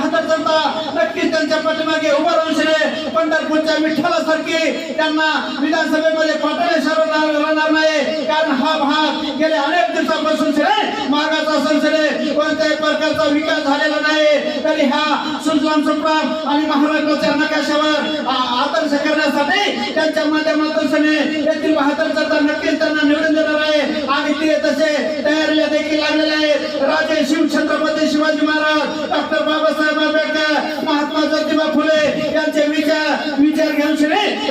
बहादर जनता नक्कीच त्यांच्या पाठीमागे उभं राहून शिरे. पंढरपूरच्या विठ्ठलासारखी त्यांना विधानसभेमध्ये पाठवले राहणार नाही. कारण हा भाग गेले अनेक दिवसापासून शिरे. मार्गाचा संसदे कोणत्याही प्रकारचा विकास झालेला नाही. तरी हा सुजलाम सुप्राम आणि महाराष्ट्राच्या नकाशावर आदर्श करण्यासाठी त्यांच्या माध्यमातून सने येथील बहादर जनता नक्कीच त्यांना निवडून देणार आहे. आणि ते तसे तयारीला देखील लागलेले आहेत. राजे शिव छत्रपती शिवाजी महाराज डॉक्टर बाबासाहेब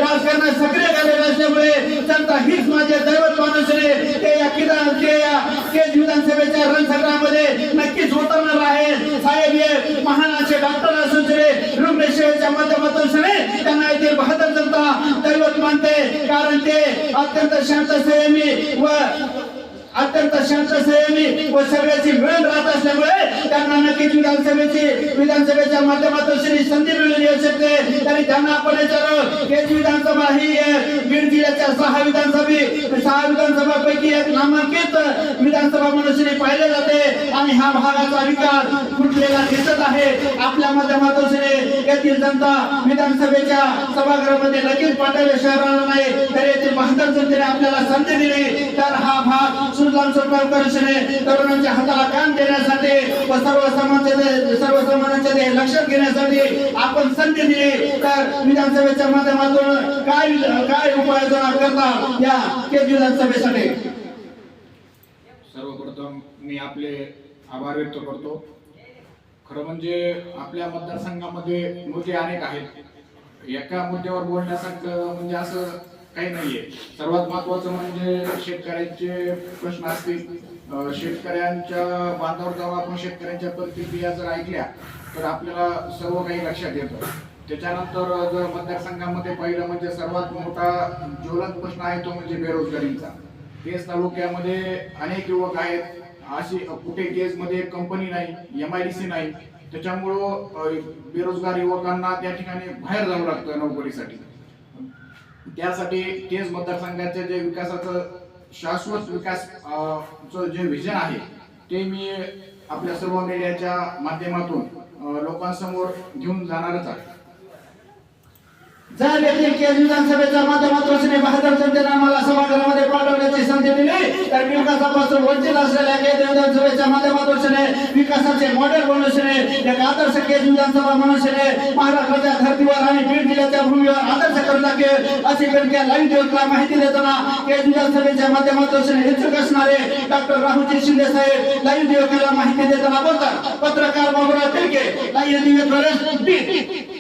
राजकारणात सक्रिय झालेले असल्यामुळे जनता हीच माझे दैवत मानून श्री ते या किदा या केज विधानसभेच्या रणसंग्रामध्ये नक्कीच उतरणार आहे. साहेब हे महान असे डॉक्टर असून श्री रुग्णसेवेच्या माध्यमातून सरे त्यांना येथील बहादर जनता दैवत मानते. कारण ते अत्यंत शांत संयमी व अत्यंत शांत संयमी व सगळ्याची मिळून राहत असल्यामुळे त्यांना नक्कीच विधानसभेची विधानसभेच्या माध्यमातून श्री संधी मिळून येऊ शकते. तरी त्यांना आपण विचारू केज विधानसभा बीड जिल्ह्याच्या सहा विधानसभे सहा विधानसभापैकी एक नामांकित विधानसभा म्हणून श्री पाहिले जाते. आणि हा भागाचा विकास फुटलेला दिसत आहे? आपल्या माध्यमातून श्री येथील जनता विधानसभेच्या सभागृहामध्ये लगेच पाठवले शहराला नाही तर येथील बहादर जनतेने आपल्याला संधी दिली. तर हा भाग सुजलाम सुफलाम करून तरुणांच्या हाताला काम देण्यासाठी व सर्व समाजाचे सर्व समाजाचे लक्षात घेण्यासाठी आपण संधी दिली. तर विधानसभेच्या माध्यमातून काय काय उपाययोजना करता या केज विधानसभेसाठी? सर्वप्रथम मी आपले आभार व्यक्त करतो. खरं म्हणजे आपल्या मतदारसंघामध्ये मुद्दे अनेक आहेत. एका मुद्द्यावर बोलण्यासारखं म्हणजे असं काही नाहीये. सर्वात महत्वाचं म्हणजे शेतकऱ्यांचे प्रश्न असतील. शेतकऱ्यांच्या बांधावर जाऊन आपण शेतकऱ्यांच्या प्रतिक्रिया जर ऐकल्या तर आपल्याला सर्व काही लक्षात येतं. त्याच्यानंतर जर मतदारसंघामध्ये पाहिलं म्हणजे सर्वात मोठा ज्वलंत प्रश्न आहे तो म्हणजे बेरोजगारीचा. तेच तालुक्यामध्ये अनेक युवक आहेत. अशी कुठे केसमध्ये कंपनी नाही एम आय डी सी नाही त्याच्यामुळं बेरोजगार युवकांना त्या ठिकाणी बाहेर जावं लागतं नोकरीसाठी. त्यासाठी केस मतदारसंघाच्या जे विकासाचं शाश्वत विकास चं जे विजन आहे ते मी आपल्या सर्व मीडियाच्या माध्यमातून लोकांसमोर घेऊन जाणारच आहे. जर येथील विधानसभेच्या माध्यमातून बहादर जनतेने आम्हाला सभागृहामध्ये पाठवण्याची संधी दिली. तर विकासापासून वंचित असलेल्या केंद्र विधानसभेच्या माध्यमातून विकासाचे मॉडेल बनवून एक आदर्श केज विधानसभा म्हणून महाराष्ट्राच्या धर्तीवर आणि बीड जिल्ह्याच्या भूमीवर आदर्श करू लागेल अशी बेनक्या लाईव्ह दिवसला माहिती देताना केज विधानसभेच्या माध्यमातून इच्छुक असणारे डॉक्टर राहुलजी शिंदे साहेब लाईव्ह दिवसाला माहिती देताना बोलतात. पत्रकार बाबुराव तिरके लाईव्ह दिवस बीड.